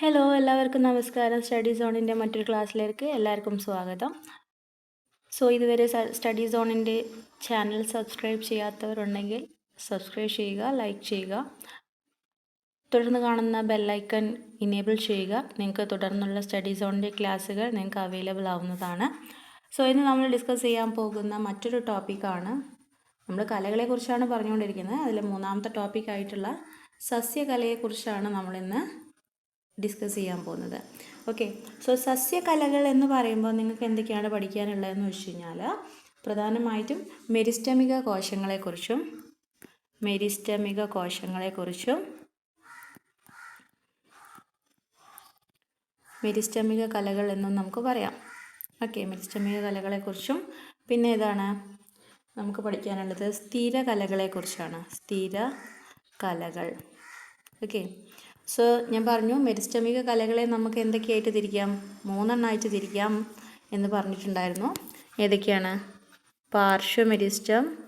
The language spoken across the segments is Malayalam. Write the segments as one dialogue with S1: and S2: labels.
S1: ഹലോ എല്ലാവർക്കും നമസ്കാരം. സ്റ്റഡി സോണിന്റെ മറ്റൊരു ക്ലാസ്സിലേക്ക് എല്ലാവർക്കും സ്വാഗതം. സോ ഇതുവരെ സ്റ്റഡി സോണിന്റെ ചാനൽ സബ്സ്ക്രൈബ് ചെയ്യാത്തവരുണ്ടെങ്കിൽ സബ്സ്ക്രൈബ് ചെയ്യുക ലൈക്ക് ചെയ്യുക. തുടർന്ന് കാണുന്ന ബെല്ലൈക്കൺ ഇനേബിൾ ചെയ്യുക. നിങ്ങൾക്ക് തുടർന്നുള്ള സ്റ്റഡി സോണിന്റെ ക്ലാസ്സുകൾ നിങ്ങൾക്ക് അവൈലബിൾ ആവുന്നതാണ്. സോ ഇന്ന് നമ്മൾ ഡിസ്കസ് ചെയ്യാൻ പോകുന്ന മറ്റൊരു ടോപ്പിക്കാണ് നമ്മൾ കലകളെക്കുറിച്ചാണ് പറഞ്ഞുകൊണ്ടിരിക്കുന്നത്. അതിൽ മൂന്നാമത്തെ ടോപ്പിക്കായിട്ടുള്ള സസ്യകലയെക്കുറിച്ചാണ് നമ്മളിന്ന് ഡിസ്കസ് ചെയ്യാൻ പോകുന്നത്. ഓക്കെ സോ സസ്യകലകൾ എന്ന് പറയുമ്പോൾ നിങ്ങൾക്ക് എന്തൊക്കെയാണ് പഠിക്കാനുള്ളതെന്ന് വെച്ച് കഴിഞ്ഞാൽ പ്രധാനമായിട്ടും മെരിസ്റ്റമിക കോശങ്ങളെക്കുറിച്ചും മെരിസ്റ്റമിക കോശങ്ങളെക്കുറിച്ചും മെരിസ്റ്റമിക കലകൾ എന്നും നമുക്ക് പറയാം. ഓക്കെ മെരിസ്റ്റമിക കലകളെക്കുറിച്ചും പിന്നെ ഏതാണ് നമുക്ക് പഠിക്കാനുള്ളത്? സ്ഥിര കലകളെക്കുറിച്ചാണ്. സ്ഥിര കലകൾ. ഓക്കെ സോ ഞാൻ പറഞ്ഞു മെരിസ്റ്റമിക കലകളെ നമുക്ക് എന്തൊക്കെയായിട്ട് തിരിക്കാം? മൂന്നെണ്ണമായിട്ട് തിരിക്കാം എന്ന് പറഞ്ഞിട്ടുണ്ടായിരുന്നു. ഏതൊക്കെയാണ്? പാർശ്വമെരിസ്റ്റം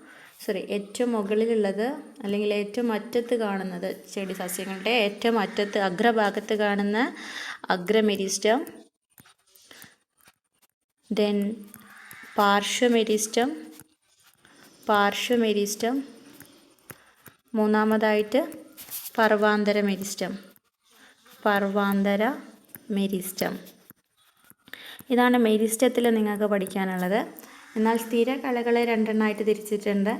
S1: സോറി ഏറ്റവും മുകളിലുള്ളത് അല്ലെങ്കിൽ ഏറ്റവും അറ്റത്ത് കാണുന്നത്? ചെടി സസ്യങ്ങളുടെ ഏറ്റവും അറ്റത്ത് അഗ്രഭാഗത്ത് കാണുന്ന അഗ്രമെരിസ്റ്റം. ദെൻ പാർശ്വമെരിസ്റ്റം പാർശ്വമെരിസ്റ്റം. മൂന്നാമതായിട്ട് പർവാന്തര മെരിസ്റ്റം പർവാന്തര മെരിസ്റ്റം. ഇതാണ് മെരിസ്റ്റത്തിൽ നിങ്ങൾക്ക് പഠിക്കാനുള്ളത്. എന്നാൽ സ്ഥിര കലകളെ രണ്ടെണ്ണമായിട്ട് തിരിച്ചിട്ടുണ്ട്.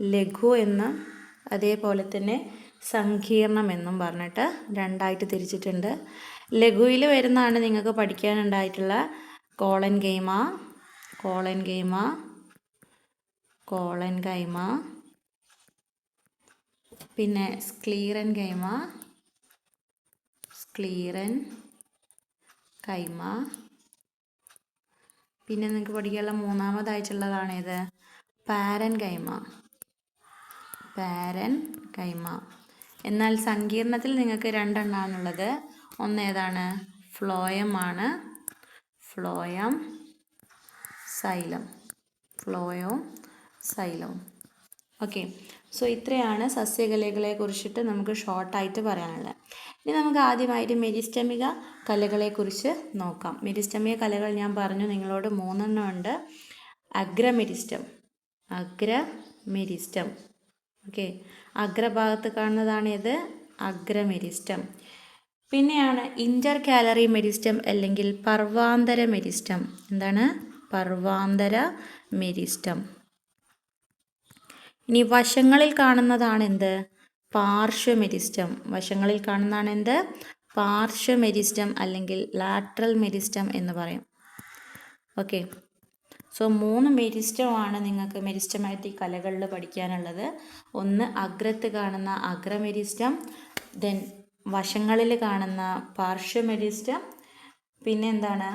S1: ലഘു എന്നും അതേപോലെ തന്നെ സങ്കീർണം എന്നും പറഞ്ഞിട്ട് രണ്ടായിട്ട് തിരിച്ചിട്ടുണ്ട്. ലഘുവിൽ വരുന്നതാണ് നിങ്ങൾക്ക് പഠിക്കാനുണ്ടായിട്ടുള്ള collenchyma collenchyma collenchyma പിന്നെ സ്ക്ലീറൻ കൈമ സ്ക്ലീറൻ കൈമ. പിന്നെ നിങ്ങൾക്ക് പഠിക്കാനുള്ള മൂന്നാമതായിട്ടുള്ളതാണ് ഇത് പാരൻ കൈമ. പാരൻ കൈമ. എന്നാൽ സങ്കീർണത്തിൽ നിങ്ങൾക്ക് രണ്ടെണ്ണമാണുള്ളത് ഒന്ന് ഏതാണ്? ഫ്ലോയം ആണ്. Phloem xylem. ഫ്ലോയോ സൈലവും ഓക്കെ സോ ഇത്രയാണ് സസ്യകലകളെ കുറിച്ചിട്ട് നമുക്ക് ഷോർട്ടായിട്ട് പറയാനുള്ളത്. ഇനി നമുക്ക് ആദ്യമായിട്ട് മെരിസ്റ്റമിക കലകളെക്കുറിച്ച് നോക്കാം. മെരിസ്റ്റമിക കലകൾ ഞാൻ പറഞ്ഞു നിങ്ങളോട് മൂന്നെണ്ണം ഉണ്ട്. അഗ്രമെരിസ്റ്റം. അഗ്രമെരിസ്റ്റം. ഓക്കെ അഗ്രഭാഗത്ത് കാണുന്നതാണ് ഇത് അഗ്രമെരിസ്റ്റം. പിന്നെയാണ് ഇന്റർ കാലറി മെരിസ്റ്റം അല്ലെങ്കിൽ പർവാന്തര മെരിസ്റ്റം എന്താണ്? പർവാന്തര മെരിസ്റ്റം ഇനി വശങ്ങളിൽ കാണുന്നതാണ് എന്ത്? പാർശ്വമെരിസ്റ്റം. വശങ്ങളിൽ കാണുന്നതാണ് എന്ത്? പാർശ്വമെരിസ്റ്റം അല്ലെങ്കിൽ ലാട്രൽ മെരിസ്റ്റം എന്ന് പറയും. ഓക്കെ. സോ മൂന്ന് മെരിസ്റ്റമാണ് നിങ്ങൾക്ക് മെരിസ്റ്റമാറ്റിക് കലകളിൽ പഠിക്കാനുള്ളത്. ഒന്ന് അഗ്രത്ത് കാണുന്ന അഗ്രമെരിസ്റ്റം ദെൻ വശങ്ങളിൽ കാണുന്ന പാർശ്വമെരിസ്റ്റം പിന്നെ എന്താണ്?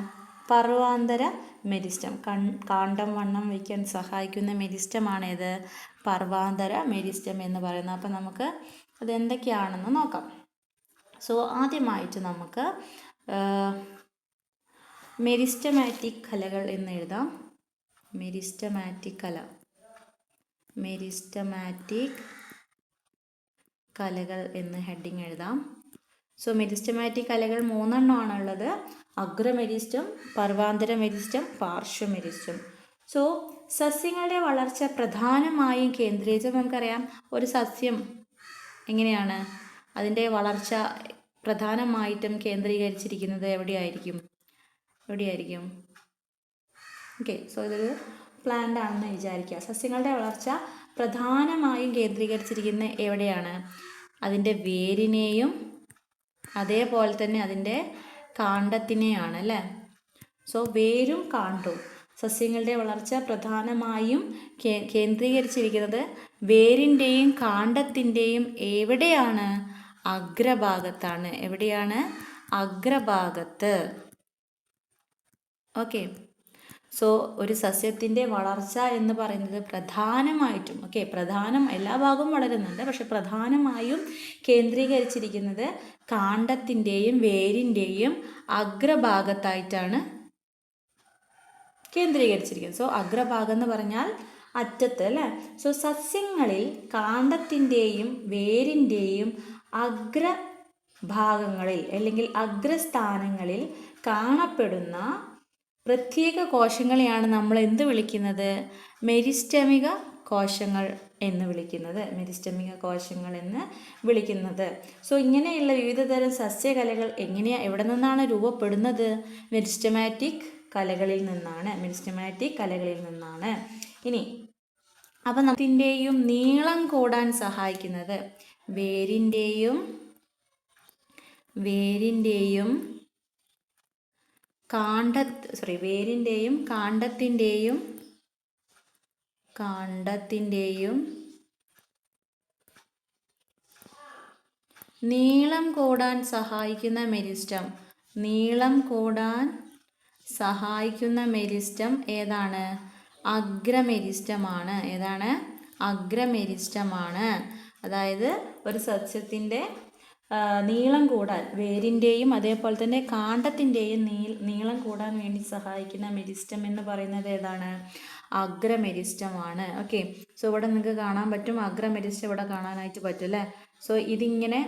S1: പർവാന്തര മെരിസ്റ്റം കൺ കാണ്ടം വണ്ണം വയ്ക്കാൻ സഹായിക്കുന്ന മെരിസ്റ്റമാണേത് പർവാന്തര മെരിസ്റ്റം എന്ന് പറയുന്നത്. അപ്പം നമുക്ക് അതെന്തൊക്കെയാണെന്ന് നോക്കാം. സോ ആദ്യമായിട്ട് നമുക്ക് മെരിസ്റ്റമാറ്റിക് കലകൾ എന്ന് എഴുതാം. മെരിസ്റ്റമാറ്റിക് കല. മെരിസ്റ്റമാറ്റിക് കലകൾ എന്ന് ഹെഡിങ് എഴുതാം. സോ മെരിസ്റ്റമാറ്റിക് കലകൾ മൂന്നെണ്ണമാണുള്ളത്. അഗ്രമെരിസ്റ്റം പർവാന്തരമരിസ്റ്റം പാർശ്വമരിസ്റ്റം. സോ സസ്യങ്ങളുടെ വളർച്ച പ്രധാനമായും കേന്ദ്രീകരിച്ച് നമുക്കറിയാം ഒരു സസ്യം എങ്ങനെയാണ്? അതിന്റെ വളർച്ച പ്രധാനമായിട്ടും കേന്ദ്രീകരിച്ചിരിക്കുന്നത് എവിടെയായിരിക്കും? എവിടെയായിരിക്കും? ഓക്കെ സോ ഇതൊരു പ്ലാന്റ് ആണെന്ന് വിചാരിക്കുക. സസ്യങ്ങളുടെ വളർച്ച പ്രധാനമായും കേന്ദ്രീകരിച്ചിരിക്കുന്ന എവിടെയാണ്? അതിന്റെ വേരിനെയും അതേപോലെ തന്നെ അതിന്റെ കാണ്ഡത്തിനെയാണ് അല്ലേ? സോ വേരും കാണ്ടും സസ്യങ്ങളുടെ വളർച്ച പ്രധാനമായും കേ കേന്ദ്രീകരിച്ചിരിക്കുന്നത് വേരിന്റെയും കാണ്ഡത്തിന്റെയും എവിടെയാണ്? അഗ്രഭാഗത്താണ്. എവിടെയാണ്? അഗ്രഭാഗത്ത്. ഓക്കെ സോ ഒരു സസ്യത്തിന്റെ വളർച്ച എന്ന് പറയുന്നത് പ്രധാനമായിട്ടും ഓക്കെ പ്രധാനം എല്ലാ ഭാഗവും വളരുന്നുണ്ട്. പക്ഷെ പ്രധാനമായും കേന്ദ്രീകരിച്ചിരിക്കുന്നത് കാണ്ടത്തിന്റെയും വേരിന്റെയും അഗ്രഭാഗത്തായിട്ടാണ് കേന്ദ്രീകരിച്ചിരിക്കുന്നത്. സോ അഗ്രഭാഗം എന്ന് പറഞ്ഞാൽ അറ്റത്ത് അല്ലേ? സോ സസ്യങ്ങളിൽ കാണ്ടത്തിന്റെയും വേരിന്റെയും അഗ്ര ഭാഗങ്ങളിൽ അല്ലെങ്കിൽ അഗ്രസ്ഥാനങ്ങളിൽ കാണപ്പെടുന്ന പ്രത്യേക കോശങ്ങളെയാണ് നമ്മൾ എന്ത് വിളിക്കുന്നത്? മെരിസ്റ്റമിക കോശങ്ങൾ എന്ന് വിളിക്കുന്നത്. മെരിസ്റ്റമിക കോശങ്ങൾ എന്ന് വിളിക്കുന്നത്. സോ ഇങ്ങനെയുള്ള വിവിധതരം സസ്യകലകൾ എങ്ങനെയാണ് എവിടെ നിന്നാണ് രൂപപ്പെടുന്നത്? മെരിസ്റ്റമാറ്റിക് കലകളിൽ നിന്നാണ്. മെരിസ്റ്റമാറ്റിക് കലകളിൽ നിന്നാണ്. ഇനി അപ്പം നമുക്കിന്റെയും നീളം കൂടാൻ സഹായിക്കുന്നത്. വേരിന്റെയും വേരിന്റെയും കാണ്ഡ സോറി വേരിന്റെയും കാണ്ഡത്തിന്റെയും കാണ്ഡത്തിന്റെയും നീളം കൂടാൻ സഹായിക്കുന്ന മെരിസ്റ്റം. നീളം കൂടാൻ സഹായിക്കുന്ന മെരിസ്റ്റം ഏതാണ്? അഗ്രമെരിസ്റ്റമാണ്. ഏതാണ്? അഗ്രമെരിസ്റ്റമാണ്. അതായത് ഒരു സസ്യത്തിന്റെ നീളം കൂടാൻ വേരിന്റെയും അതേപോലെ തന്നെ കാണ്ടത്തിന്റെയും നീ നീളം കൂടാൻ വേണ്ടി സഹായിക്കുന്ന മെരിസ്റ്റം എന്ന് പറയുന്നത് ഏതാണ്? അഗ്രമെരിസ്റ്റമാണ്. ഓക്കെ. സോ ഇവിടെ നിങ്ങൾക്ക് കാണാൻ പറ്റും. അഗ്രമെരിസ്റ്റം ഇവിടെ കാണാനായിട്ട് പറ്റും അല്ലേ? സോ ഇതിങ്ങനെ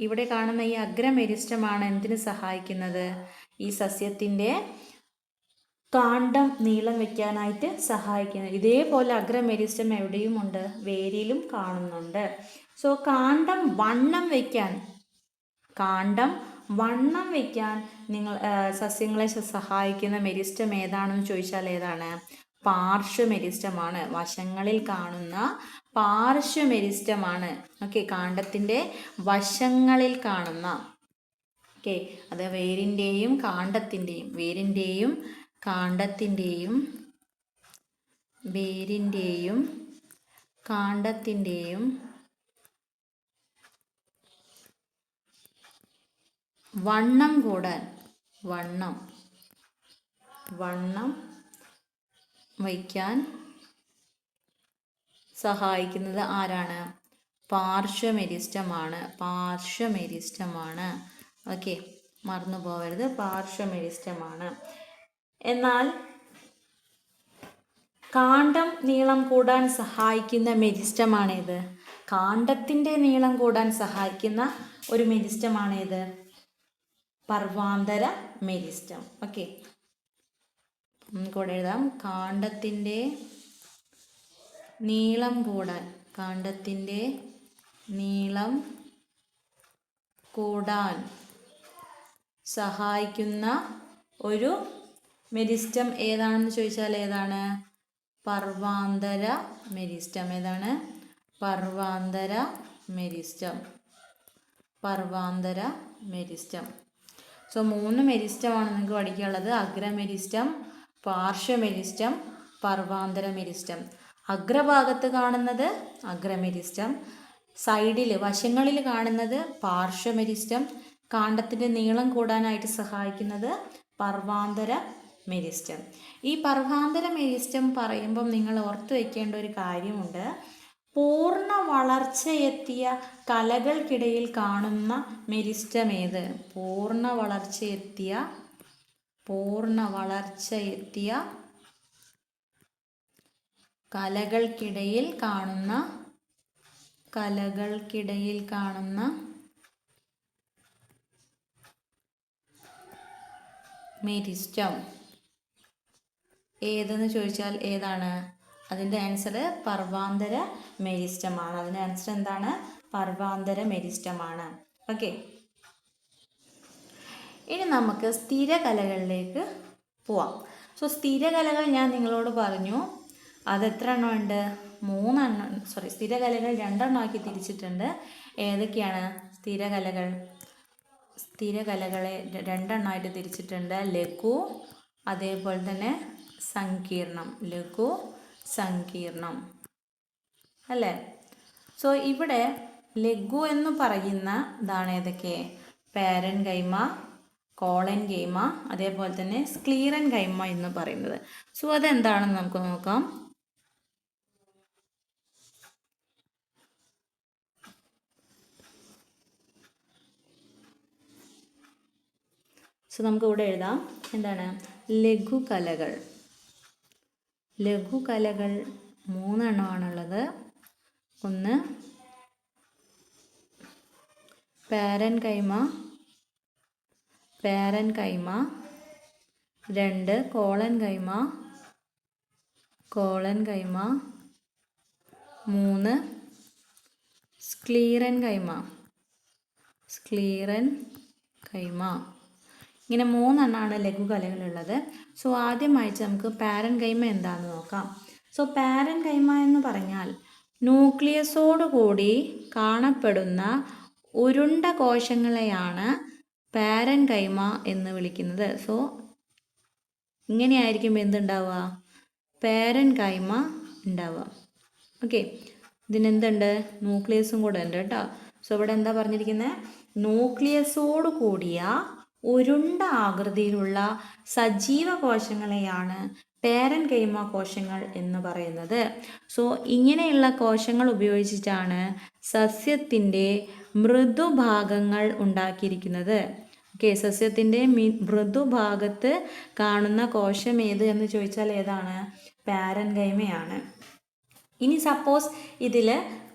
S1: ഇവിടെ കാണുന്ന ഈ അഗ്രമെരിസ്റ്റമാണ് എന്തിനു സഹായിക്കുന്നത്? ഈ സസ്യത്തിന്റെ കാണ്ടം നീളം വെക്കാനായിട്ട് സഹായിക്കുന്നത്. ഇതേപോലെ അഗ്രമെരിസ്റ്റം എവിടെയും ഉണ്ട് വേരിയിലും കാണുന്നുണ്ട്. സോ കാണ്ടം വണ്ണം വയ്ക്കാൻ കാണ്ഡം വണ്ണം വയ്ക്കാൻ നിങ്ങൾ സസ്യങ്ങളെ സഹായിക്കുന്ന മെരിസ്റ്റം ഏതാണെന്ന് ചോദിച്ചാൽ ഏതാണ്? പാർശ്വമെരിസ്റ്റമാണ് വശങ്ങളിൽ കാണുന്ന പാർശ്വമെരിസ്റ്റമാണ് ഓക്കെ കാണ്ടത്തിന്റെ വശങ്ങളിൽ കാണുന്ന. ഓക്കെ അത് വേരിന്റെയും കാണ്ടത്തിന്റെയും വേരിന്റെയും കാണ്ടത്തിന്റെയും വേരിന്റെയും കാണ്ഡത്തിന്റെയും വണ്ണം കൂടാൻ വണ്ണം. വണ്ണം വയ്ക്കാൻ സഹായിക്കുന്നത് ആരാണ്? പാർശ്വമെരിസ്റ്റമാണ്. പാർശ്വമെരിസ്റ്റമാണ്. ഓക്കെ മറന്നു പോകരുത്. പാർശ്വമെരിസ്റ്റമാണ്. എന്നാൽ കാണ്ഡം നീളം കൂടാൻ സഹായിക്കുന്ന മെരിസ്റ്റമാണേത്? കാണ്ഡത്തിന്റെ നീളം കൂടാൻ സഹായിക്കുന്ന ഒരു മെരിസ്റ്റമാണേത്? പർവാന്തര മെരിസ്റ്റം. ഓക്കെ കൂടെ എഴുതാം. കാണ്ഡത്തിന്റെ നീളം കൂടാൻ കാണ്ഡത്തിന്റെ നീളം കൂടാൻ സഹായിക്കുന്ന ഒരു മെരിസ്റ്റം ഏതാണെന്ന് ചോദിച്ചാൽ ഏതാണ്? പർവാന്തര മെരിസ്റ്റം. ഏതാണ്? പർവാന്തര മെരിസ്റ്റം. പർവാന്തര മെരിസ്റ്റം. സോ മൂന്ന് മെരിസ്റ്റമാണ് നിങ്ങൾക്ക് പഠിക്കാനുള്ളത്. അഗ്രമെരിസ്റ്റം പാർശ്വമെരിസ്റ്റം പർവാന്തര മെരിസ്റ്റം അഗ്രഭാഗത്ത് കാണുന്നത് അഗ്രമെരിസ്റ്റം. സൈഡിൽ വശങ്ങളിൽ കാണുന്നത് പാർശ്വമെരിസ്റ്റം. കാണ്ടത്തിന്റെ നീളം കൂടാനായിട്ട് സഹായിക്കുന്നത് പർവാന്തര മെരിസ്റ്റം ഈ പർവാന്തര മെരിസ്റ്റം പറയുമ്പം നിങ്ങൾ ഓർത്തു വയ്ക്കേണ്ട ഒരു കാര്യമുണ്ട്. പൂർണ വളർച്ചയെത്തിയ കലകൾക്കിടയിൽ കാണുന്ന മെരിസ്റ്റം ഏത് പൂർണ വളർച്ചയെത്തിയ പൂർണ വളർച്ചയെത്തിയ കലകൾക്കിടയിൽ കാണുന്ന കലകൾക്കിടയിൽ കാണുന്ന മെരിസ്റ്റം. ഏതെന്ന് ചോദിച്ചാൽ ഏതാണ്? അതിന്റെ ആൻസർ പർവാന്തര മെരിസ്റ്റമാണ്. അതിന്റെ ആൻസർ എന്താണ്? പർവാന്തര മെരിസ്റ്റമാണ്. ഓക്കെ ഇനി നമുക്ക് സ്ഥിരകലകളിലേക്ക് പോവാം. സോ സ്ഥിരകലകൾ ഞാൻ നിങ്ങളോട് പറഞ്ഞു. അത് എത്ര എണ്ണം ഉണ്ട്? മൂന്നെണ്ണം സോറി സ്ഥിരകലകൾ രണ്ടെണ്ണമാക്കി തിരിച്ചിട്ടുണ്ട്. ഏതൊക്കെയാണ്? സ്ഥിരകലകൾ സ്ഥിരകലകളെ രണ്ടെണ്ണമായിട്ട് തിരിച്ചിട്ടുണ്ട്. ലഘു അതേപോലെ തന്നെ സങ്കീർണം. ലഘു സങ്കീർണം. അല്ലേ? സോ ഇവിടെ ലഘു എന്ന് പറയുന്ന ഇതാണ് ഏതൊക്കെ? പാരൻ കൈമ കോളൻ കൈമ അതേപോലെ തന്നെ സ്ക്ലീറൻ കൈമ എന്ന് പറയുന്നത്. സോ അതെന്താണെന്ന് നമുക്ക് നോക്കാം. സോ നമുക്ക് ഇവിടെ എഴുതാം. എന്താണ്? ലഘുകലകൾ. ലഘുകലകൾ മൂന്നെണ്ണമാണുള്ളത്. ഒന്ന് പാരൻ കൈമ പാരൻ കൈമ രണ്ട് കോളൻ കൈമ കോളൻ കൈമ മൂന്ന് സ്ക്ലീറൻ കൈമ സ്ക്ലീറൻ കൈമ ഇങ്ങനെ മൂന്നെണ്ണമാണ് ലഘുകലകളുള്ളത് സോ ആദ്യമായിട്ട് നമുക്ക് പാരൻ കൈമ എന്താണെന്ന് നോക്കാം. സോ പാരൻ കൈമ എന്ന് പറഞ്ഞാൽ ന്യൂക്ലിയസോട് കൂടി കാണപ്പെടുന്ന ഉരുണ്ട കോശങ്ങളെയാണ് പാരൻ കൈമ എന്ന് വിളിക്കുന്നത്. സോ ഇങ്ങനെയായിരിക്കും എന്തുണ്ടാവുക? പാരൻ കൈമ ഉണ്ടാവുക. ഓക്കെ ഇതിനെന്തുണ്ട്? ന്യൂക്ലിയസും കൂടെ ഉണ്ട് കേട്ടോ. സോ ഇവിടെ എന്താ പറഞ്ഞിരിക്കുന്നത് ന്യൂക്ലിയസോട് കൂടിയ ഉരുണ്ട ആകൃതിയിലുള്ള സജീവ കോശങ്ങളെയാണ് പേരൻ കൈമ കോശങ്ങൾ എന്ന് പറയുന്നത്. സോ ഇങ്ങനെയുള്ള കോശങ്ങൾ ഉപയോഗിച്ചിട്ടാണ് സസ്യത്തിന്റെ മൃദുഭാഗങ്ങൾ ഉണ്ടാക്കിയിരിക്കുന്നത്. ഓക്കെ സസ്യത്തിന്റെ മി മൃദുഭാഗത്ത് കാണുന്ന കോശം ഏത് എന്ന് ചോദിച്ചാൽ ഏതാണ്? പാരൻ കൈമയാണ് ഇനി സപ്പോസ് ഇതിൽ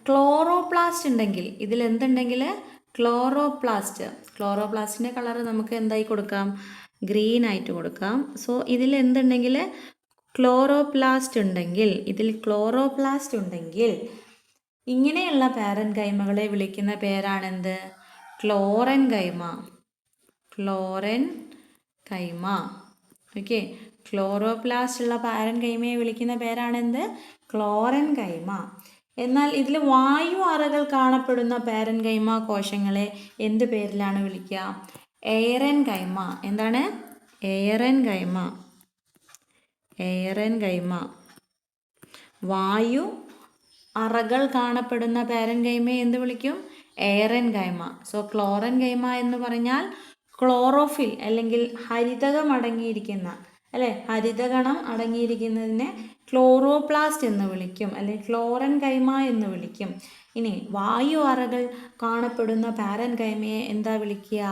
S1: ക്ലോറോപ്ലാസ്റ്റ് ഉണ്ടെങ്കിൽ ഇതിൽ എന്തുണ്ടെങ്കിൽ ക്ലോറോപ്ലാസ്റ്റ്. ക്ലോറോപ്ലാസ്റ്റിന്റെ കളർ നമുക്ക് എന്തായി കൊടുക്കാം? ഗ്രീൻ ആയിട്ട് കൊടുക്കാം. സോ ഇതിൽ എന്തുണ്ടെങ്കിൽ ക്ലോറോപ്ലാസ്റ്റ് ഉണ്ടെങ്കിൽ ഇതിൽ ക്ലോറോപ്ലാസ്റ്റ് ഉണ്ടെങ്കിൽ ഇങ്ങനെയുള്ള പാരൻ കൈമകളെ വിളിക്കുന്ന പേരാണെന്ത്? ക്ലോറൻ കൈമ ക്ലോറൻ കൈമ ഓക്കെ. ക്ലോറോപ്ലാസ്റ്റ് ഉള്ള പാരൻ കൈമയെ വിളിക്കുന്ന പേരാണെന്ത്? ക്ലോറൻ കൈമ എന്നാൽ ഇതിൽ വായു അറകൾ കാണപ്പെടുന്ന പാരൻകൈമ കോശങ്ങളെ എന്ത് പേരിലാണ് വിളിക്കുക? എയറൻ കൈമ എന്താണ്? എയറൻ കൈമ എയറൻ കൈമ വായു അറകൾ കാണപ്പെടുന്ന പാരൻ കൈമയെ എന്ത് വിളിക്കും? എയറൻ കൈമ സോ ക്ലോറൻ കൈമ എന്ന് പറഞ്ഞാൽ ക്ലോറോഫിൽ അല്ലെങ്കിൽ ഹരിതകം അടങ്ങിയിരിക്കുന്ന അല്ലെ? ഹരിതകണം അടങ്ങിയിരിക്കുന്നതിനെ ക്ലോറോപ്ലാസ്റ്റ് എന്ന് വിളിക്കും അല്ലെങ്കിൽ ക്ലോറൻ കൈമ എന്ന് വിളിക്കും. ഇനി വായു അറകൾ കാണപ്പെടുന്ന പാരൻ കൈമയെ എന്താ വിളിക്കുക?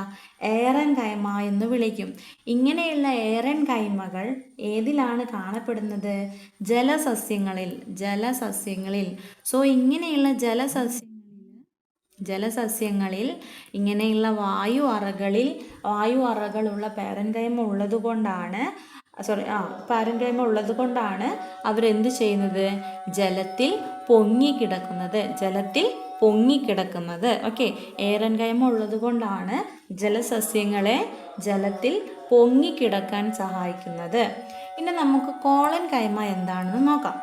S1: ഏറൻ കൈമ എന്ന് വിളിക്കും. ഇങ്ങനെയുള്ള ഏറൻ കൈമകൾ ഏതിലാണ് കാണപ്പെടുന്നത്? ജലസസ്യങ്ങളിൽ ജലസസ്യങ്ങളിൽ. സോ ഇങ്ങനെയുള്ള ജലസസ്യ ജലസസ്യങ്ങളിൽ ഇങ്ങനെയുള്ള വായു അറകളിൽ വായു അറകളുള്ള പാരൻകൈമ കൈമ കൊണ്ടാണ് സോറി ആ പാരൻകൈമ ഉള്ളത് കൊണ്ടാണ് അവരെന്ത് ചെയ്യുന്നത്? ജലത്തിൽ പൊങ്ങിക്കിടക്കുന്നത് ജലത്തിൽ പൊങ്ങിക്കിടക്കുന്നത് ഓക്കെ ഏറൻകൈമ ഉള്ളത് കൊണ്ടാണ് ജലസസ്യങ്ങളെ ജലത്തിൽ പൊങ്ങിക്കിടക്കാൻ സഹായിക്കുന്നത്. ഇനി നമുക്ക് കോളൻ കൈമ എന്താണെന്ന് നോക്കാം.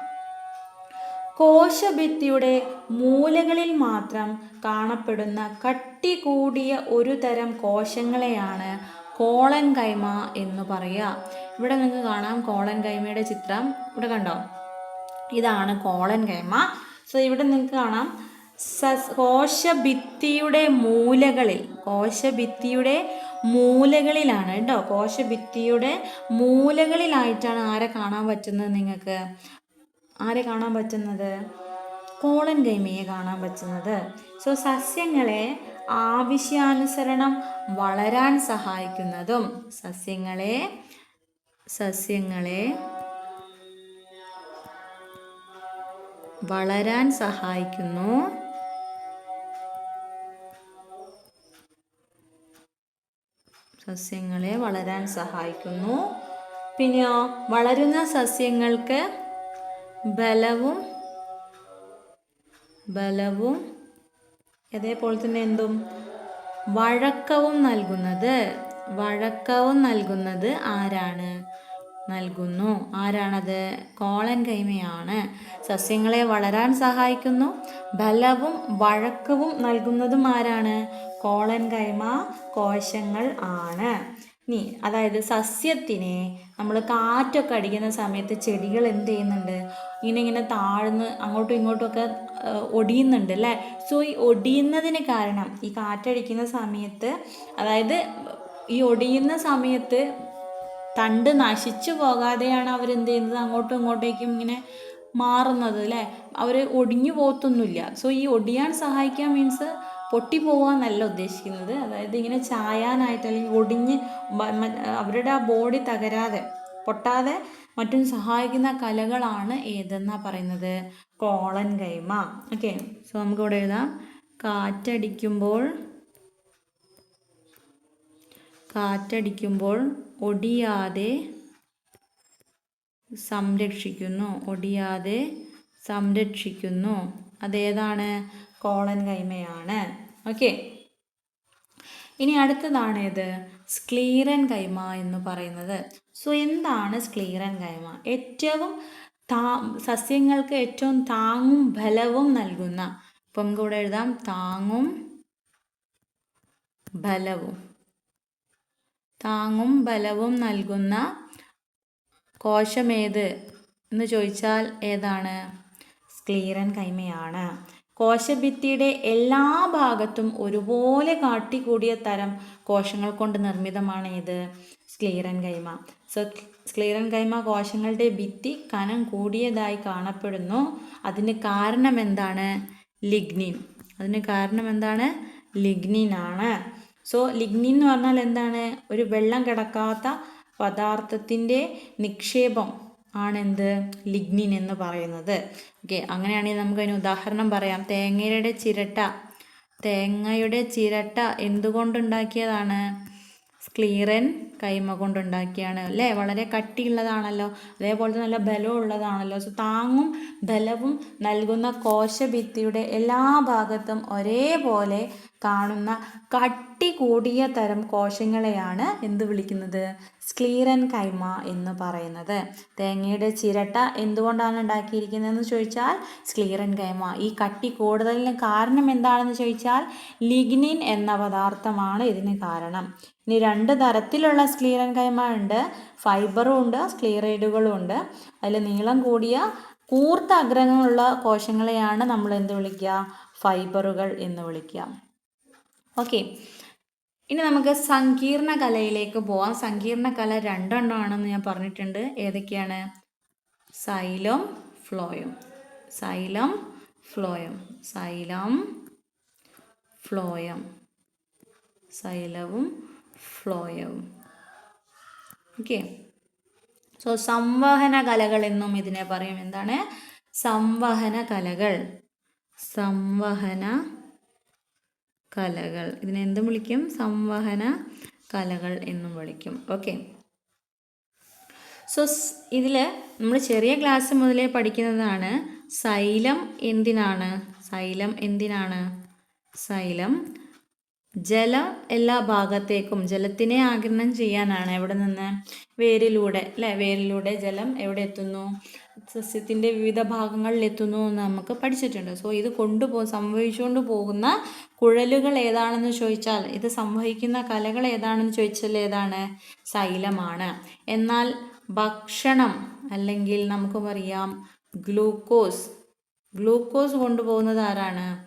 S1: കോശഭിത്തിയുടെ മൂലകളിൽ മാത്രം കാണപ്പെടുന്ന കട്ടി കൂടിയ ഒരു തരം കോശങ്ങളെയാണ് കോളൻ കൈമ എന്ന് പറയുക. ഇവിടെ നിങ്ങൾക്ക് കാണാം കോളൻ കൈമയുടെ ചിത്രം. ഇവിടെ കണ്ടോ? ഇതാണ് കോളൻ കൈമ. സോ ഇവിടെ നിങ്ങൾക്ക് കാണാം സസ് കോശഭിത്തിയുടെ മൂലകളിൽ കോശഭിത്തിയുടെ മൂലകളിലാണ് കേട്ടോ. കോശഭിത്തിയുടെ മൂലകളിലായിട്ടാണ് ആരെ കാണാൻ പറ്റുന്നത് നിങ്ങൾക്ക്? ആരെ കാണാൻ പറ്റുന്നത്? കോളൻ കൈമയെ കാണാൻ പറ്റുന്നത്. സോ സസ്യങ്ങളെ ആവശ്യാനുസരണം വളരാൻ സഹായിക്കുന്നതും സസ്യങ്ങളെ സസ്യങ്ങളെ വളരാൻ സഹായിക്കുന്നു. സസ്യങ്ങളെ വളരാൻ സഹായിക്കുന്നു. പിന്നെയോ വളരുന്ന സസ്യങ്ങൾക്ക് ബലവും ബലവും അതേപോലെ തന്നെ എന്തും വഴക്കവും നൽകുന്നത് വഴക്കവും നൽകുന്നത് ആരാണ്? നൽകുന്നു. ആരാണത്? കോളൻ കൈമയാണ്. സസ്യങ്ങളെ വളരാൻ സഹായിക്കുന്നു. ബലവും വഴക്കവും നൽകുന്നതും ആരാണ്? കോളൻ കൈമ കോശങ്ങൾ ആണ്. ഇനി അതായത് സസ്യത്തിനെ നമ്മൾ കാറ്റൊക്കെ അടിക്കുന്ന സമയത്ത് ചെടികൾ എന്ത് ചെയ്യുന്നുണ്ട്? ഇങ്ങനെ ഇങ്ങനെ താഴ്ന്ന് അങ്ങോട്ടും ഇങ്ങോട്ടുമൊക്കെ ഒടിയുന്നുണ്ട് അല്ലേ? സോ ഈ ഒടിയുന്നതിന് കാരണം ഈ കാറ്റടിക്കുന്ന സമയത്ത് അതായത് ഈ ഒടിയുന്ന സമയത്ത് തണ്ട് നശിച്ചു പോകാതെയാണ് അവരെന്ത് ചെയ്യുന്നത്? അങ്ങോട്ടും ഇങ്ങോട്ടേക്കും ഇങ്ങനെ മാറുന്നത് അല്ലേ? അവർ ഒടിഞ്ഞു പോകത്തൊന്നുമില്ല. സോ ഈ ഒടിയാൻ സഹായിക്കാൻ മീൻസ് പൊട്ടി പോകാമെന്നല്ല ഉദ്ദേശിക്കുന്നത്. അതായത് ഇങ്ങനെ ചായാനായിട്ട് അല്ലെങ്കിൽ ഒടിഞ്ഞ് അവരുടെ ആ ബോഡി തകരാതെ പൊട്ടാതെ മറ്റും സഹായിക്കുന്ന കലകളാണ് ഏതെന്നാണ് പറയുന്നത്? കോളൻ കൈമ. ഓക്കെ സോ നമുക്കിവിടെ എഴുതാം. കാറ്റടിക്കുമ്പോൾ കാറ്റടിക്കുമ്പോൾ ഒടിയാതെ സംരക്ഷിക്കുന്നു. ഒടിയാതെ സംരക്ഷിക്കുന്നു. അതേതാണ്? കോളൻ കൈമയാണ്. ഓക്കെ. ഇനി അടുത്തതാണ് ഇത് സ്ക്ലീറൻ കൈമ എന്ന് പറയുന്നത്. സോ എന്താണ് സ്ക്ലീറൻ കൈമ? ഏറ്റവും താ സസ്യങ്ങൾക്ക് ഏറ്റവും താങ്ങും ബലവും നൽകുന്ന ഇപ്പം നമുക്ക് ഇവിടെ എഴുതാം. താങ്ങും ബലവും. താങ്ങും ബലവും നൽകുന്ന കോശമേത്? എന്ന് ചോദിച്ചാൽ ഏതാണ്? സ്ക്ലീറൻ കൈമയാണ്. കോശഭിത്തിയുടെ എല്ലാ ഭാഗത്തും ഒരുപോലെ കാട്ടിക്കൂടിയ തരം കോശങ്ങൾ കൊണ്ട് നിർമ്മിതമാണ് ഇത് സ്ക്ലീറൻ കൈമ. സോ സ്ക്ലീറൻ കൈമ കോശങ്ങളുടെ ഭിത്തി കനം കൂടിയതായി കാണപ്പെടുന്നു. അതിന് കാരണം എന്താണ് ലിഗ്നിൻ. അതിന് കാരണം എന്താണ് ലിഗ്നിൻ ആണ് സോ ലിഗ്നിൻ എന്ന് പറഞ്ഞാൽ എന്താണ്? ഒരു വെള്ളം കിടക്കാത്ത പദാർത്ഥത്തിന്റെ നിക്ഷേപം ആണെന്ത്? ലിഗ്നിൻ എന്ന് പറയുന്നത്. ഓക്കെ അങ്ങനെയാണെങ്കിൽ നമുക്ക് അതിന് ഉദാഹരണം പറയാം. തേങ്ങയുടെ ചിരട്ട. തേങ്ങയുടെ ചിരട്ട എന്തുകൊണ്ടുണ്ടാക്കിയതാണ് സ്ക്ലീറൻ കൈമ കൊണ്ടുണ്ടാക്കിയാണ്. അല്ലേ? വളരെ കട്ടിയുള്ളതാണല്ലോ. അതേപോലെ തന്നെ നല്ല ബലമുള്ളതാണല്ലോ. സോ താങ്ങും ബലവും നൽകുന്ന കോശഭിത്തിയുടെ എല്ലാ ഭാഗത്തും ഒരേപോലെ കാണുന്ന കട്ടി കൂടിയ തരം കോശങ്ങളെയാണ് എന്ത് വിളിക്കുന്നത്? സ്ക്ലീറൻ കൈമ എന്ന് പറയുന്നത്. തേങ്ങയുടെ ചിരട്ട എന്തുകൊണ്ടാണ് ഉണ്ടാക്കിയിരിക്കുന്നതെന്ന് ചോദിച്ചാൽ സ്ക്ലീറൻ കൈമ. ഈ കട്ടി കൂടുതലിന് കാരണം എന്താണെന്ന് ചോദിച്ചാൽ ലിഗ്നിൻ എന്ന പദാർത്ഥമാണ് ഇതിന് കാരണം. ഇനി രണ്ട് തരത്തിലുള്ള സ്ക്ലീറൻ കൈമ ഉണ്ട്. ഫൈബറും ഉണ്ട് സ്ക്ലീറൈഡുകളും ഉണ്ട്. അതിൽ നീളം കൂടിയ കൂർത്ത അഗ്രഹങ്ങളുള്ള കോശങ്ങളെയാണ് നമ്മൾ എന്ത് വിളിക്കുക? ഫൈബറുകൾ എന്ന് വിളിക്കുക. ഓക്കെ. ഇനി നമുക്ക് സങ്കീർണ കലയിലേക്ക് പോവാം. സങ്കീർണ കല രണ്ടെണ്ണമാണെന്ന് ഞാൻ പറഞ്ഞിട്ടുണ്ട്. ഏതൊക്കെയാണ്? Xylem phloem. Xylem phloem. Xylem phloem. സൈലവും ഫ്ലോയവും. ഓക്കെ. സോ സംവഹന കലകൾ എന്നും ഇതിനെ പറയും. എന്താണ്? സംവഹന കലകൾ സംവഹന കലകൾ. ഇതിനെ എന്തും വിളിക്കും? സംവഹന കലകൾ എന്നും വിളിക്കും. ഓക്കെ സോ ഇതിൽ നമ്മൾ ചെറിയ ക്ലാസ് മുതലേ പഠിക്കുന്നതാണ്. സൈലം എന്തിനാണ്? സൈലം എന്തിനാണ്? സൈലം ജലം എല്ലാ ഭാഗത്തേക്കും ജലത്തിനെ ആഗിരണം ചെയ്യാനാണ്. എവിടെ നിന്ന്? വേരിലൂടെ അല്ലേ? വേരിലൂടെ ജലം എവിടെ എത്തുന്നു? സസ്യത്തിന്റെ വിവിധ ഭാഗങ്ങളിൽ എത്തുന്നു എന്ന് നമുക്ക് പഠിച്ചിട്ടുണ്ട്. സോ ഇത് കൊണ്ടുപോ സംഭവിച്ചുകൊണ്ട് പോകുന്ന കുഴലുകൾ ഏതാണെന്ന് ചോദിച്ചാൽ ഇത് സംവഹിക്കുന്ന കലകൾ ഏതാണെന്ന് ചോദിച്ചാൽ ഏതാണ്? ശൈലമാണ്. എന്നാൽ ഭക്ഷണം അല്ലെങ്കിൽ നമുക്ക് പറയാം ഗ്ലൂക്കോസ്. ഗ്ലൂക്കോസ് കൊണ്ടുപോകുന്നത് ആരാണ്?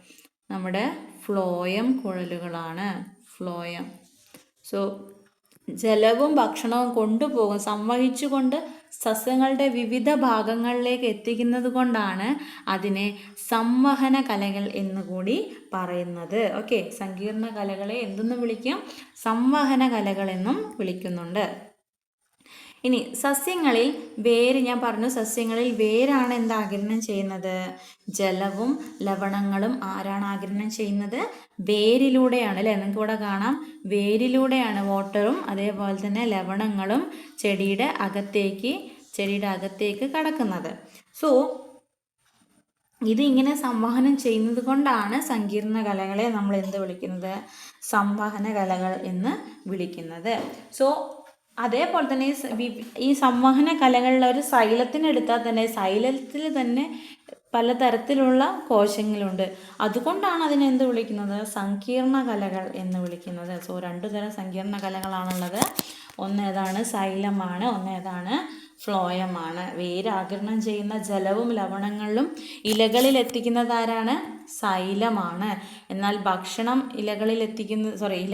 S1: നമ്മുടെ ഫ്ലോയം കുഴലുകളാണ്. ഫ്ലോയം. സോ ജലവും ഭക്ഷണവും കൊണ്ടുപോകും സംവഹിച്ചുകൊണ്ട് സസ്യങ്ങളുടെ വിവിധ ഭാഗങ്ങളിലേക്ക് എത്തിക്കുന്നത് കൊണ്ടാണ് അതിനെ സംവഹന കലകൾ എന്നുകൂടി പറയുന്നത്. ഓക്കെ സങ്കീർണ കലകളെ എന്തെന്ന് വിളിക്കാം? സംവഹന കലകളെന്നും വിളിക്കുന്നുണ്ട്. ഇനി സസ്യങ്ങളിൽ വേര് ഞാൻ പറഞ്ഞു സസ്യങ്ങളിൽ വേരാണ് എന്ത് ആഗിരണം ചെയ്യുന്നത്? ജലവും ലവണങ്ങളും ആരാണ് ആഗിരണം ചെയ്യുന്നത്? വേരിലൂടെയാണ് അല്ലേ? നിങ്ങൾക്ക് ഇവിടെ കാണാം. വേരിലൂടെയാണ് വാട്ടറും അതേപോലെ തന്നെ ലവണങ്ങളും ചെടിയുടെ അകത്തേക്ക് ചെടിയുടെ അകത്തേക്ക് കടക്കുന്നത്. സോ ഇത് ഇങ്ങനെ സംവഹനം ചെയ്യുന്നത് കൊണ്ടാണ് സങ്കീർണ കലകളെ നമ്മൾ എന്ത് വിളിക്കുന്നത്? സംവഹന കലകൾ എന്ന് വിളിക്കുന്നത്. സോ അതേപോലെ തന്നെ ഈ സംവഹന കലകളിലെ ഒരു സൈലത്തിനെടുത്താൽ തന്നെ സൈലത്തിൽ തന്നെ പലതരത്തിലുള്ള കോശങ്ങളുണ്ട്. അതുകൊണ്ടാണ് അതിനെ എന്ത് വിളിക്കുന്നത്? സങ്കീർണ കലകൾ എന്ന് വിളിക്കുന്നത്. സോ രണ്ടു തരം സങ്കീർണ കലകളാണുള്ളത്. ഒന്ന് ഏതാണ്? സൈലമാണ് ഒന്ന് ഏതാണ്? ഫ്ലോയമാണ്. വേര് ആഗിരണം ചെയ്യുന്ന ജലവും ലവണങ്ങളിലും ഇലകളിൽ എത്തിക്കുന്നതാരാണ് സൈലമാണ് എന്നാൽ ഭക്ഷണം ഇലകളിൽ എത്തിക്കുന്ന സോറി ഇല